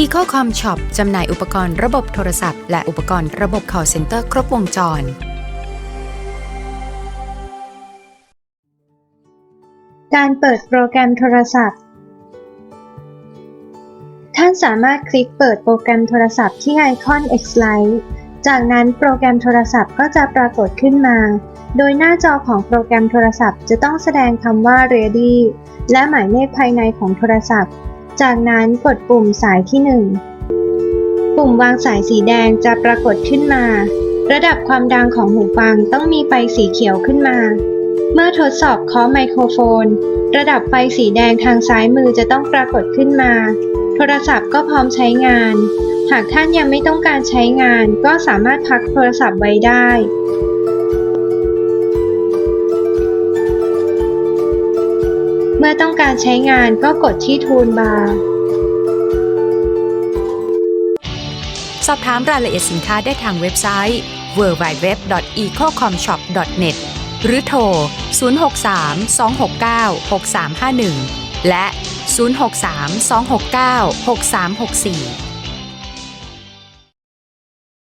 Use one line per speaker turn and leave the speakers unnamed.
EcoCom Shop จำหน่ายอุปกรณ์ระบบโทรศัพท์ และอุปกรณ์ระบบ call center ครบวงจร
การเปิดโปรแกรมโทรศัพท์ ท่านสามารถคลิกเปิดโปรแกรมโทรศัพท์ที่ไอคอน X-Lite จากนั้นโปรแกรมโทรศัพท์ก็จะปรากฏขึ้นมา โดยหน้าจอของโปรแกรมโทรศัพท์จะต้องแสดงคำว่า Ready และหมายเลขภายในของโทรศัพท์ จากนั้นกดปุ่มสายที่ 1 ปุ่มวางสายสีแดงจะปรากฏขึ้นมา ระดับความดังของหูฟังต้องมีไฟสีเขียวขึ้นมา เมื่อทดสอบเคาะไมโครโฟน ระดับไฟสีแดงทางซ้ายมือจะต้องปรากฏขึ้นมา โทรศัพท์ก็พร้อมใช้งาน หากท่านยังไม่ต้องการใช้งานก็สามารถพักโทรศัพท์ไว้ได้ มื่อต้องการใช้งานก็กดที่ทูลบาร์
สอบถามรายละเอียดสินค้าได้ทางเว็บไซต์ www.ecocomshop.net หรือโทร 063 269 6351 และ 063 269 6364